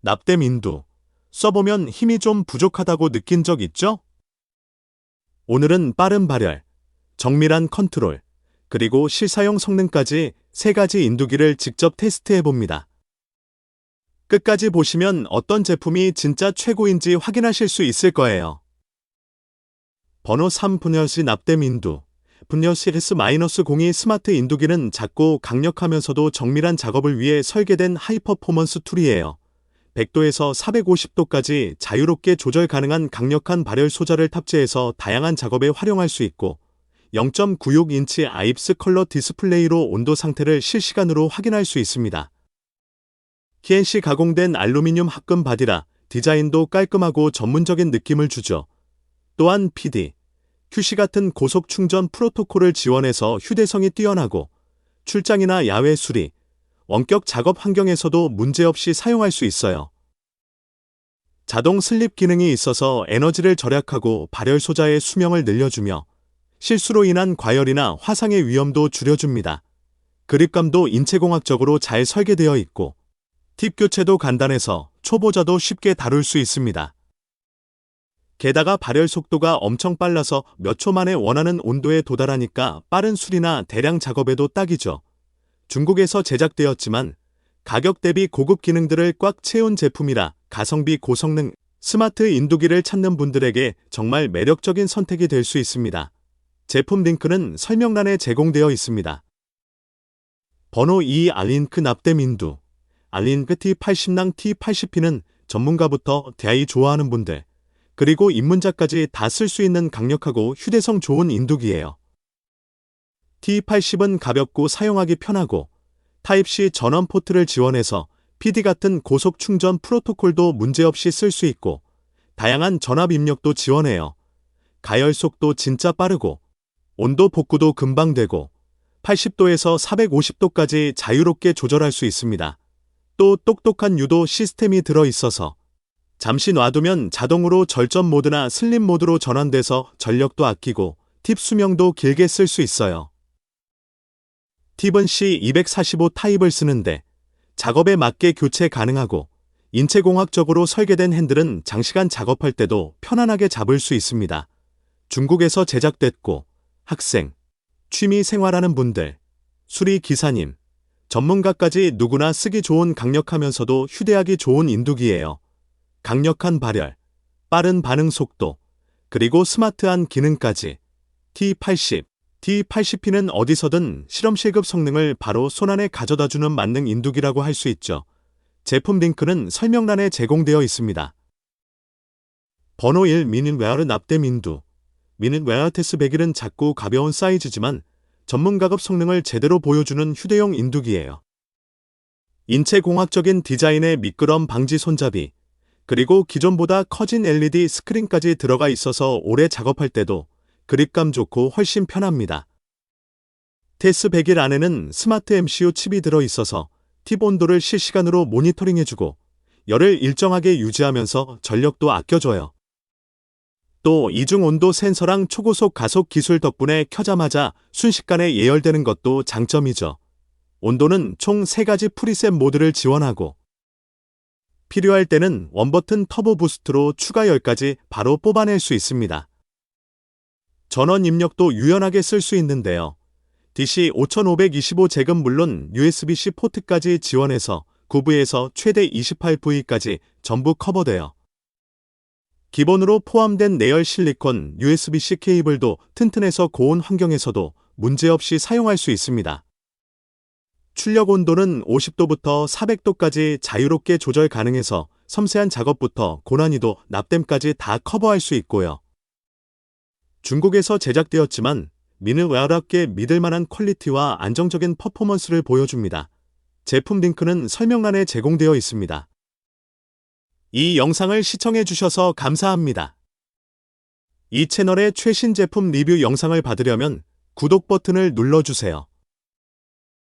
납땜 인두. 써보면 힘이 좀 부족하다고 느낀 적 있죠? 오늘은 빠른 발열, 정밀한 컨트롤, 그리고 실사용 성능까지 세 가지 인두기를 직접 테스트해 봅니다. 끝까지 보시면 어떤 제품이 진짜 최고인지 확인하실 수 있을 거예요. 번호 3 분열시 납땜 인두. 분열시 S-02 스마트 인두기는 작고 강력하면서도 정밀한 작업을 위해 설계된 하이퍼포먼스 툴이에요. 100도에서 450도까지 자유롭게 조절 가능한 강력한 발열 소자를 탑재해서 다양한 작업에 활용할 수 있고 0.96인치 아입스 컬러 디스플레이로 온도 상태를 실시간으로 확인할 수 있습니다. KNC 가공된 알루미늄 합금 바디라 디자인도 깔끔하고 전문적인 느낌을 주죠. 또한 PD, QC 같은 고속 충전 프로토콜을 지원해서 휴대성이 뛰어나고 출장이나 야외 수리, 원격 작업 환경에서도 문제없이 사용할 수 있어요. 자동 슬립 기능이 있어서 에너지를 절약하고 발열 소자의 수명을 늘려주며 실수로 인한 과열이나 화상의 위험도 줄여줍니다. 그립감도 인체공학적으로 잘 설계되어 있고 팁 교체도 간단해서 초보자도 쉽게 다룰 수 있습니다. 게다가 발열 속도가 엄청 빨라서 몇 초 만에 원하는 온도에 도달하니까 빠른 수리나 대량 작업에도 딱이죠. 중국에서 제작되었지만 가격 대비 고급 기능들을 꽉 채운 제품이라 가성비 고성능 스마트 인두기를 찾는 분들에게 정말 매력적인 선택이 될 수 있습니다. 제품 링크는 설명란에 제공되어 있습니다. 번호 2 알린크 납땜 인두 알린크 T80낭 T80P는 전문가부터 대하이 좋아하는 분들 그리고 입문자까지 다 쓸 수 있는 강력하고 휴대성 좋은 인두기예요. T80은 가볍고 사용하기 편하고 타입C 전원 포트를 지원해서 PD 같은 고속 충전 프로토콜도 문제없이 쓸 수 있고 다양한 전압 입력도 지원해요. 가열 속도 진짜 빠르고 온도 복구도 금방 되고 80도에서 450도까지 자유롭게 조절할 수 있습니다. 또 똑똑한 유도 시스템이 들어 있어서 잠시 놔두면 자동으로 절전 모드나 슬림 모드로 전환돼서 전력도 아끼고 팁 수명도 길게 쓸 수 있어요. 팁은 C245 타입을 쓰는데 작업에 맞게 교체 가능하고 인체공학적으로 설계된 핸들은 장시간 작업할 때도 편안하게 잡을 수 있습니다. 중국에서 제작됐고 학생, 취미 생활하는 분들, 수리 기사님, 전문가까지 누구나 쓰기 좋은 강력하면서도 휴대하기 좋은 인두기예요. 강력한 발열, 빠른 반응 속도, 그리고 스마트한 기능까지 T80, T80P는 어디서든 실험실급 성능을 바로 손안에 가져다주는 만능 인두기라고 할 수 있죠. 제품 링크는 설명란에 제공되어 있습니다. 번호 1 미닌 웨어르 납땜 인두 미닌 웨어 테스 100일은 작고 가벼운 사이즈지만 전문가급 성능을 제대로 보여주는 휴대용 인두기예요. 인체공학적인 디자인의 미끄럼 방지 손잡이, 그리고 기존보다 커진 LED 스크린까지 들어가 있어서 오래 작업할 때도 그립감 좋고 훨씬 편합니다. 테스 100일 안에는 스마트 MCU 칩이 들어 있어서 팁 온도를 실시간으로 모니터링해주고 열을 일정하게 유지하면서 전력도 아껴줘요. 또 이중 온도 센서랑 초고속 가속 기술 덕분에 켜자마자 순식간에 예열되는 것도 장점이죠. 온도는 총 3가지 프리셋 모드를 지원하고 필요할 때는 원버튼 터보 부스트로 추가 열까지 바로 뽑아낼 수 있습니다. 전원 입력도 유연하게 쓸 수 있는데요. DC 5525 잭은 물론 USB-C 포트까지 지원해서 9V에서 최대 28V까지 전부 커버돼요. 기본으로 포함된 내열 실리콘 USB-C 케이블도 튼튼해서 고온 환경에서도 문제없이 사용할 수 있습니다. 출력 온도는 50도부터 400도까지 자유롭게 조절 가능해서 섬세한 작업부터 고난이도 납땜까지 다 커버할 수 있고요. 중국에서 제작되었지만 미느웨어랍게 믿을 만한 퀄리티와 안정적인 퍼포먼스를 보여줍니다. 제품 링크는 설명란에 제공되어 있습니다. 이 영상을 시청해 주셔서 감사합니다. 이 채널의 최신 제품 리뷰 영상을 받으려면 구독 버튼을 눌러주세요.